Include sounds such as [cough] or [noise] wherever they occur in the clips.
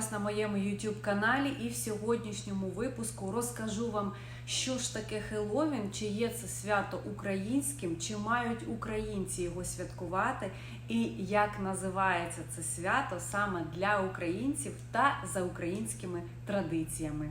Вас на моєму YouTube каналі і в сьогоднішньому випуску розкажу вам, що ж таке Хеллоуін, чи є це свято українським, чи мають українці його святкувати, і як називається це свято саме для українців та за українськими традиціями.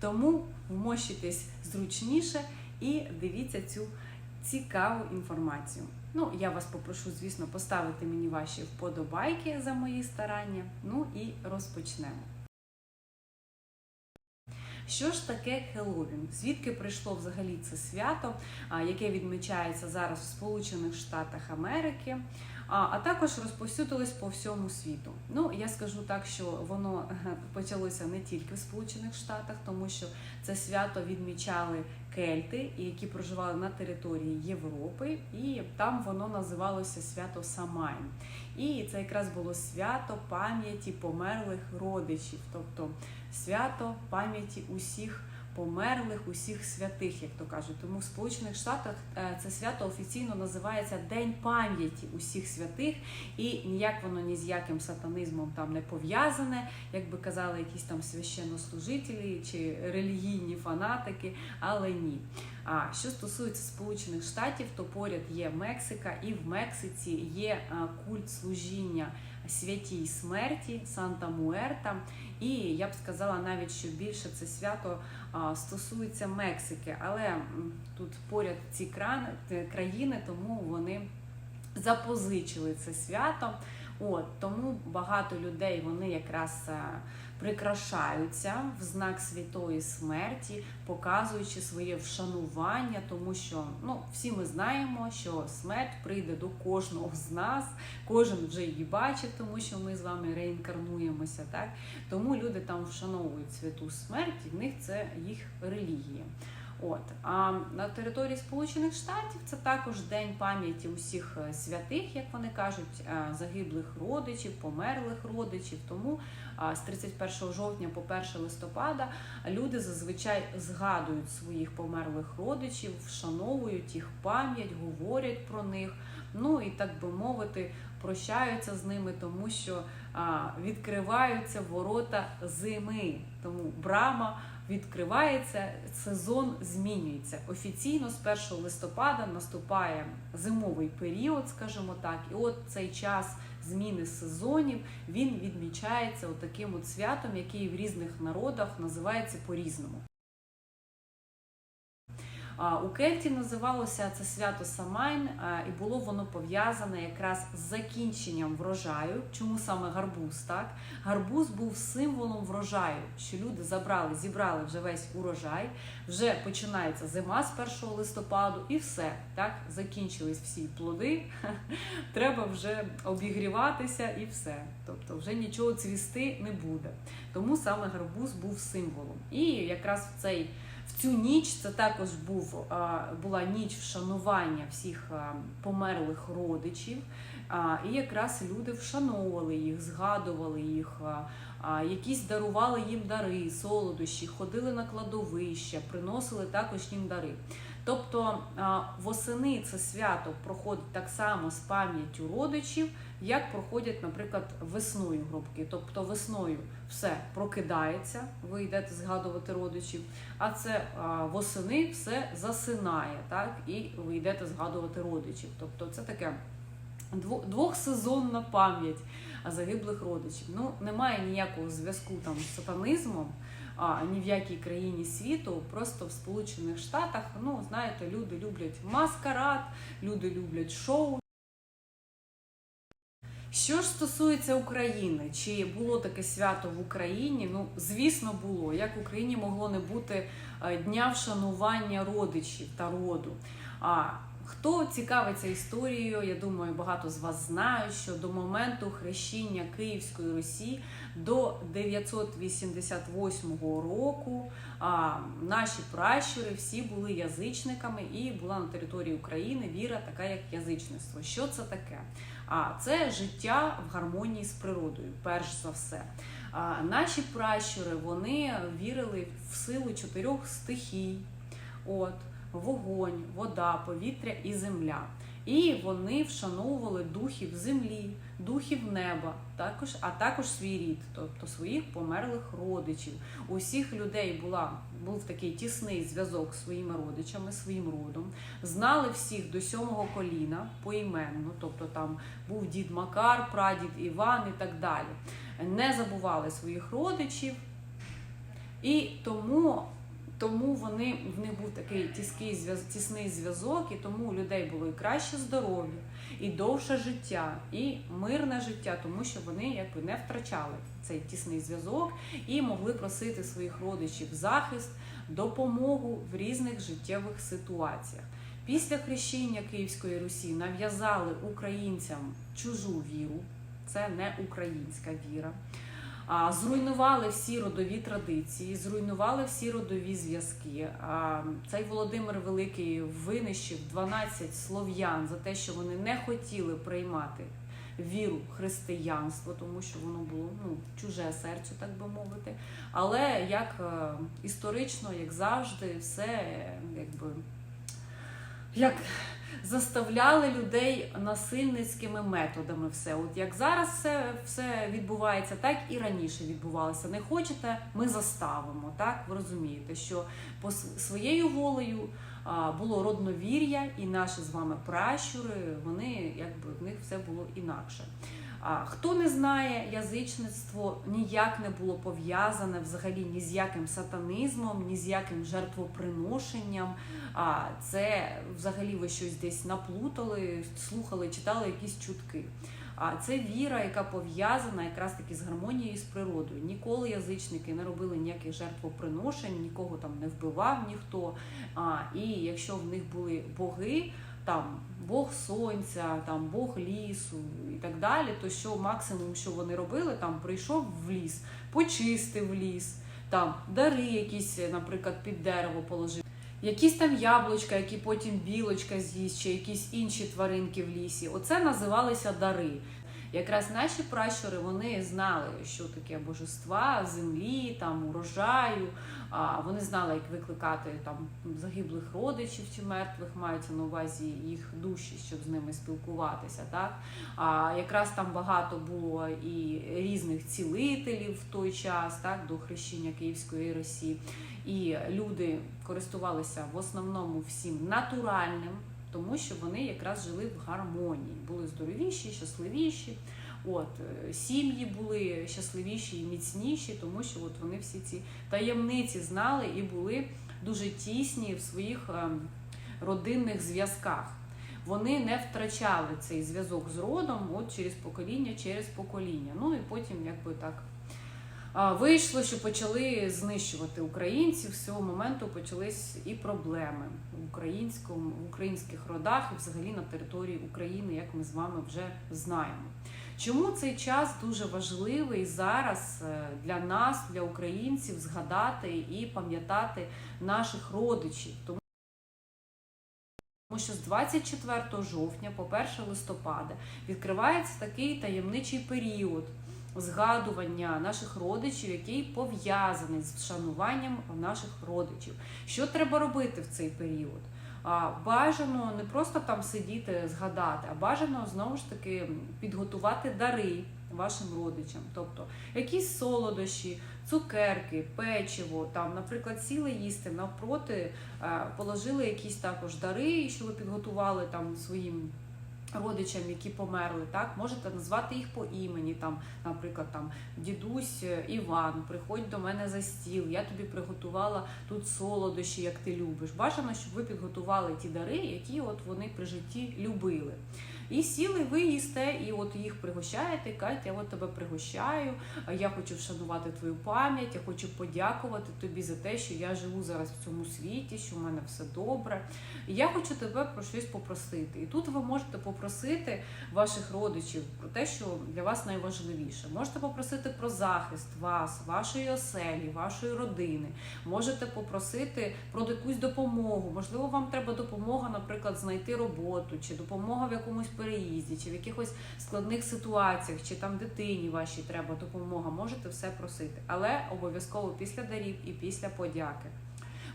Тому вмощуйтесь зручніше і дивіться цю цікаву інформацію. Ну, я вас попрошу, звісно, поставити мені ваші вподобайки за мої старання. Ну і розпочнемо. Що ж таке Хеллоуін? Звідки прийшло взагалі це свято, яке відмічається зараз в Сполучених Штатах Америки, а, також розповсюдилось по всьому світу. Ну, я скажу так, що воно почалося не тільки в Сполучених Штатах, тому що це свято відмічали кельти, які проживали на території Європи, і там воно називалося свято Самайн. І це якраз було свято пам'яті померлих родичів, тобто свято пам'яті усіх померлих, усіх святих, як то кажуть. Тому в Сполучених Штатах е, це свято офіційно називається День пам'яті усіх святих, і ніяк воно ні з яким сатанізмом там не пов'язане, як би казали якісь там священнослужителі чи релігійні фанатики, але ні. А що стосується Сполучених Штатів, то поряд є Мексика, і в Мексиці є е, культ служіння святій смерті Санта Муерта. І я б сказала навіть, що більше це свято стосується Мексики, але тут поряд ці країни, тому вони запозичили це свято. От тому багато людей вони якраз е, прикрашаються в знак святої смерті, показуючи своє вшанування, тому що ну всі ми знаємо, що смерть прийде до кожного з нас, кожен вже її бачив, тому що ми з вами реінкарнуємося. Так тому люди там вшановують святу смерть, і в них це їх релігія. От а на території Сполучених Штатів це також день пам'яті усіх е, святих, як вони кажуть, е, загиблих родичів, померлих родичів. Тому з 31 жовтня по 1 листопада люди зазвичай згадують своїх померлих родичів, вшановують їх пам'ять, говорять про них. Ну і так би мовити, прощаються з ними, тому що відкриваються ворота зими. Тому брама відкривається, сезон змінюється. Офіційно з 1 листопада наступає зимовий період, скажімо так, і от цей час зміни сезонів він відмічається от таким от святом, який в різних народах називається по-різному. У Кельті називалося це свято Самайн, і було воно пов'язане якраз з закінченням врожаю. Чому саме гарбуз? Так гарбуз був символом врожаю, що люди забрали, зібрали вже весь урожай, вже починається зима з 1 листопаду, і все так закінчились всі плоди. [laughs] Треба вже обігріватися і все. Тобто, вже нічого цвісти не буде. Тому саме гарбуз був символом. І якраз в цей в цю ніч це також був, була ніч вшанування всіх померлих родичів. І якраз люди вшановували їх, згадували їх, а, якісь дарували їм дари, солодощі, ходили на кладовище, приносили також їм дари. Тобто восени це свято проходить так само з пам'яттю родичів, як проходять, наприклад, весною гробки. Тобто весною все прокидається, ви йдете згадувати родичів, а це восени все засинає, так, і ви йдете згадувати родичів. Тобто це таке дво- двохсезонна пам'ять загиблих родичів. Ну, немає ніякого зв'язку там з сатанізмом. А, ні в якій країні світу, просто в Сполучених Штатах, ну знаєте, люди люблять маскарад, люди люблять шоу. Що ж стосується України, чи було таке свято в Україні? Ну, звісно, було. Як в Україні могло не бути е, дня вшанування родичів та роду? А хто цікавиться історією, я думаю, багато з вас знають, що до моменту хрещення Київської Русі до 988 року а, наші пращури всі були язичниками, і була на території України віра така, як язичництво. Що це таке? А це життя в гармонії з природою, перш за все. А, наші пращури вони вірили в силу чотирьох стихій. От, вогонь, вода, повітря і земля. І вони вшановували духів землі, духів неба, також, а також свій рід, тобто своїх померлих родичів. У всіх людей була, був такий тісний зв'язок з своїми родичами, своїм родом. Знали всіх до сьомого коліна поіменно, тобто там був дід Макар, прадід Іван і так далі. Не забували своїх родичів, і тому тому вони в них був такий тіский тісний зв'язок, і тому у людей було і краще здоров'я, і довше життя, і мирне життя, тому що вони якби не втрачали цей тісний зв'язок і могли просити своїх родичів захист, допомогу в різних життєвих ситуаціях. Після хрещення Київської Русі нав'язали українцям чужу віру, це не українська віра. Зруйнували всі родові традиції, зруйнували всі родові зв'язки. Цей Володимир Великий винищив 12 слов'ян за те, що вони не хотіли приймати віру християнство, тому що воно було ну, чуже серцю, так би мовити. Але як е, історично, як завжди, все е, якби як заставляли людей насильницькими методами. Все, от як зараз все, все відбувається, так і раніше відбувалося. Не хочете, ми заставимо. Так ви розумієте, що по своєю волею було родновір'я, і наші з вами пращури, вони якби в них все було інакше. Хто не знає, язичництво ніяк не було пов'язане взагалі ні з яким сатанізмом, ні з яким жертвоприношенням. Це взагалі ви щось десь наплутали, слухали, читали якісь чутки. А це віра, яка пов'язана якраз таки з гармонією з природою. Ніколи язичники не робили ніяких жертвоприношень, нікого там не вбивав ніхто. А, і якщо в них були боги, там Бог сонця, там Бог лісу і так далі, то що максимум, що вони робили, там прийшов в ліс, почистив ліс, там дари якісь, наприклад, під дерево положив. Якісь там яблучка, які потім білочка з'їсть, чи якісь інші тваринки в лісі. Оце називалися дари. Якраз наші пращури вони знали, що таке божества, землі, там урожаю. А вони знали, як викликати там загиблих родичів чи мертвих, мається на увазі їх душі, щоб з ними спілкуватися. Так а якраз там багато було і різних цілителів в той час, так до хрещення Київської Росії. І люди користувалися в основному всім натуральним, тому що вони якраз жили в гармонії, були здоровіші, щасливіші. От е, сім'ї були щасливіші і міцніші, тому що от вони всі ці таємниці знали і були дуже тісні в своїх ем, родинних зв'язках. Вони не втрачали цей зв'язок з родом от через покоління, через покоління. Ну і потім, якби так вийшло, що почали знищувати українців. З цього моменту почались і проблеми в українському в українських родах, і взагалі на території України, як ми з вами вже знаємо. Чому цей час дуже важливий зараз е, для нас, для українців, згадати і пам'ятати наших родичів? Тому що з 24 жовтня по 1 листопада відкривається такий таємничий період згадування наших родичів, який пов'язаний з вшануванням наших родичів. Що треба робити в цей період? Бажано не просто там сидіти, згадати, а бажано знову ж таки підготувати дари вашим родичам, тобто якісь солодощі, цукерки, печиво, там, наприклад, сіли їсти навпроти, е, положили якісь також дари, що ви підготували там своїм. Родичам, які померли, так можете назвати їх по імені. Там, наприклад, там дідусь Іван, приходь до мене за стіл. Я тобі приготувала тут солодощі, як ти любиш. Бажано, щоб ви підготували ті дари, які от вони при житті любили. І сіли, ви їсте, і от їх пригощаєте, кажете, я от тебе пригощаю, я хочу вшанувати твою пам'ять, я хочу подякувати тобі за те, що я живу зараз в цьому світі, що в мене все добре. Я хочу тебе про щось попросити. І тут ви можете попросити ваших родичів про те, що для вас найважливіше. Можете попросити про захист вас, вашої оселі, вашої родини. Можете попросити про якусь допомогу. Можливо, вам треба допомога, наприклад, знайти роботу, чи допомога в якомусь переїзді, чи в якихось складних ситуаціях, чи там дитині вашій треба допомога. Можете все просити, але обов'язково після дарів і після подяки.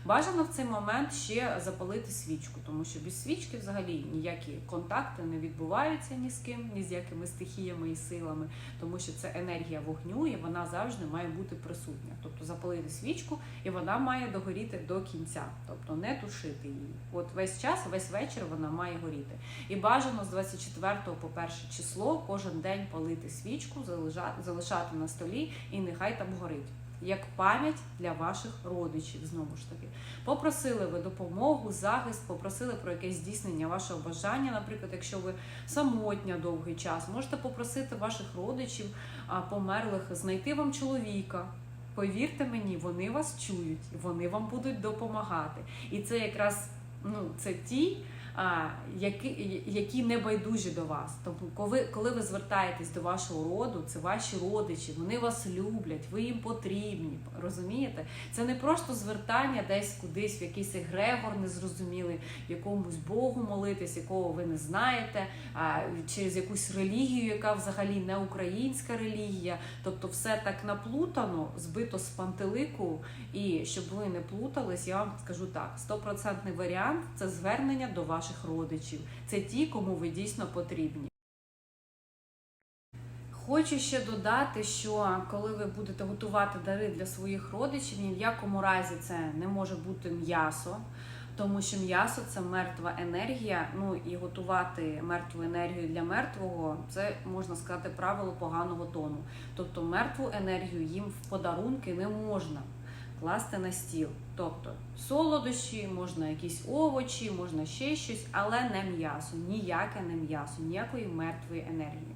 Бажано в цей момент ще запалити свічку, тому що без свічки взагалі ніякі контакти не відбуваються ні з ким, ні з якими стихіями і силами, тому що це енергія вогню, і вона завжди має бути присутня. Тобто запалити свічку, і вона має догоріти до кінця, тобто не тушити її. От весь час, весь вечір вона має горіти. І бажано з 24 по 1 число кожен день палити свічку, залишати на столі, і нехай там горить. Як пам'ять для ваших родичів, знову ж таки, попросили ви допомогу, захист, попросили про якесь здійснення вашого бажання. Наприклад, якщо ви самотня довгий час, можете попросити ваших родичів померлих знайти вам чоловіка. Повірте мені, вони вас чують, вони вам будуть допомагати. І це якраз ну, це ті, які, які не байдужі до вас. Тобто, коли, коли ви звертаєтесь до вашого роду, це ваші родичі, вони вас люблять, ви їм потрібні. Розумієте? Це не просто звертання десь кудись, в якийсь егрегор незрозумілий, якомусь Богу молитись, якого ви не знаєте, а, через якусь релігію, яка взагалі не українська релігія. Тобто, все так наплутано, збито з пантелику. І щоб ви не плутались, я вам скажу так: стопроцентний варіант це звернення до ваших родичів. Це ті, кому ви дійсно потрібні. Хочу ще додати, що коли ви будете готувати дари для своїх родичів, ні в якому разі це не може бути м'ясо, тому що м'ясо це мертва енергія. Ну і готувати мертву енергію для мертвого це можна сказати правило поганого тону. Тобто мертву енергію їм в подарунки не можна класти на стіл. Тобто солодощі, можна якісь овочі, можна ще щось, але не м'ясо, ніяке не м'ясо, ніякої мертвої енергії.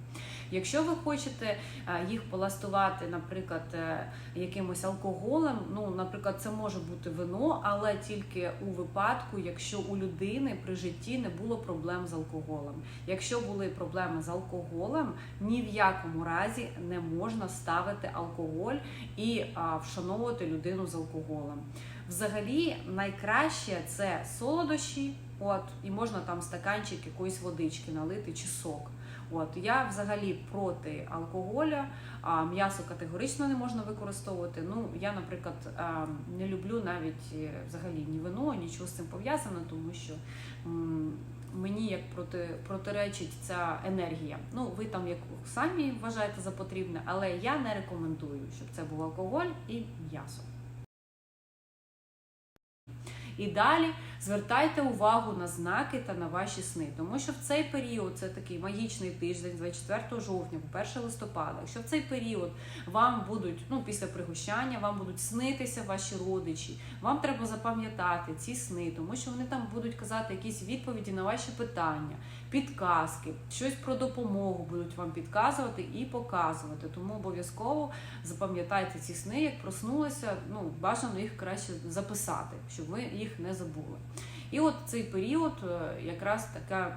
Якщо ви хочете е, їх поластувати, наприклад, е, якимось алкоголем, ну, наприклад, це може бути вино, але тільки у випадку, якщо у людини при житті не було проблем з алкоголем. Якщо були проблеми з алкоголем, ні в якому разі не можна ставити алкоголь і а, вшановувати людину з алкоголем. Взагалі, найкраще це солодощі, от, і можна там стаканчик якоїсь водички налити чи сок. От я взагалі проти алкоголя, а м'ясо категорично не можна використовувати. Ну я, наприклад, не люблю навіть е, взагалі ні вино, нічого з цим пов'язано, тому що мені як проти протиречить ця енергія. Ну ви там як самі вважаєте за потрібне, але я не рекомендую, щоб це був алкоголь і м'ясо. І далі звертайте увагу на знаки та на ваші сни, тому що в цей період це такий магічний тиждень, 24 жовтня, по 1 листопада. Якщо в цей період вам будуть, ну після пригощання, вам будуть снитися ваші родичі, вам треба запам'ятати ці сни, тому що вони там будуть казати якісь відповіді на ваші питання, підказки, щось про допомогу будуть вам підказувати і показувати. Тому обов'язково запам'ятайте ці сни, як проснулися. Ну бажано їх краще записати, щоб ви їх не забули. І от цей період е, якраз така.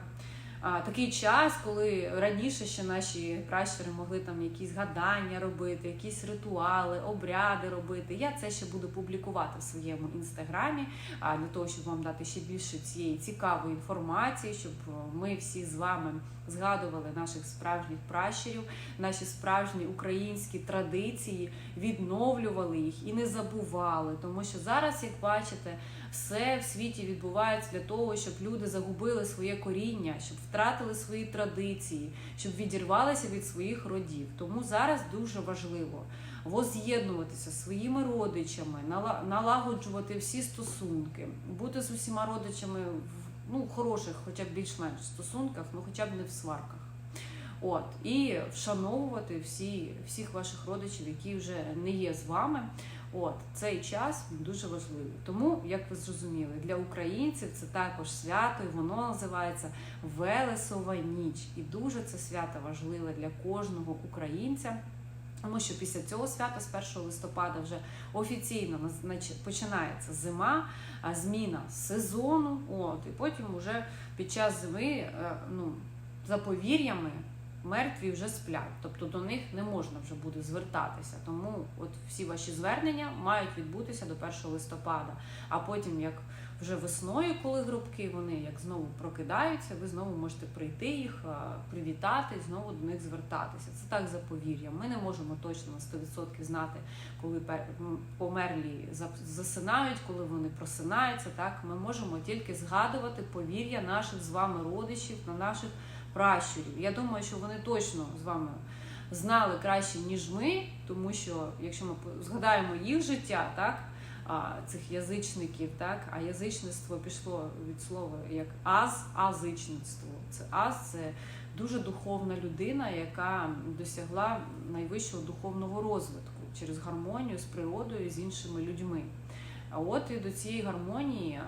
Такий час, коли раніше ще наші пращури могли там якісь гадання робити, якісь ритуали, обряди робити. Я це ще буду публікувати в своєму інстаграмі, для того, щоб вам дати ще більше цієї цікавої інформації, щоб е, ми всі з вами згадували наших справжніх пращурів, наші справжні українські традиції, відновлювали їх і не забували. Тому що зараз, як бачите, все в світі відбувається для того, щоб люди загубили своє коріння, щоб втратили свої традиції, щоб відірвалися від своїх родів. Тому зараз дуже важливо воз'єднуватися зі своїми родичами, нала- налагоджувати всі стосунки, бути з усіма родичами в ну, хороших, хоча б більш-менш стосунках, ну хоча б не в сварках. От і вшановувати всі, всіх ваших родичів, які вже не є з вами. От цей час дуже важливий. Тому, як ви зрозуміли, для українців це також свято, і воно називається Велесова ніч. І дуже це свято важливе для кожного українця. Тому що після цього свята, з 1 листопада, вже офіційно починається зима, зміна сезону. От, і потім вже під час зими, е, ну, за повір'ями, мертві вже сплять. Тобто до них не можна вже буде звертатися. Тому от всі ваші звернення мають відбутися до 1 листопада. А потім, як вже весною, коли грубки, вони як знову прокидаються, ви знову можете прийти їх, привітати, і знову до них звертатися. Це так за повір'ям. Ми не можемо точно на 100% знати, коли померлі засинають, коли вони просинаються. Так ми можемо тільки згадувати повір'я наших з вами родичів на наших пращурів. Я думаю, що вони точно з вами знали краще, ніж ми, тому що якщо ми згадаємо їх життя, так. Цих язичників, так а язичництво пішло від слова як аз, азичництво. Це аз це дуже духовна людина, яка досягла найвищого духовного розвитку через гармонію з природою, з іншими людьми. А от і до цієї гармонії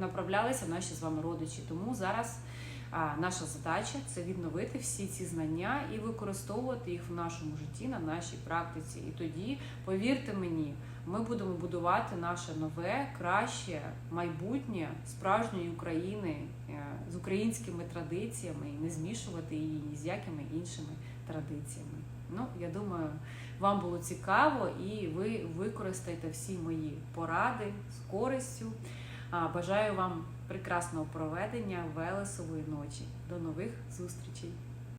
направлялися наші з вами родичі. Тому зараз наша задача це відновити всі ці знання і використовувати їх в нашому житті, на нашій практиці. І тоді, повірте мені, ми будемо будувати наше нове, краще майбутнє справжньої України е, з українськими традиціями і не змішувати її ні з якими іншими традиціями. Ну, я думаю, вам було цікаво і ви використаєте всі мої поради з користю. Бажаю вам прекрасного проведення Велесової ночі. До нових зустрічей!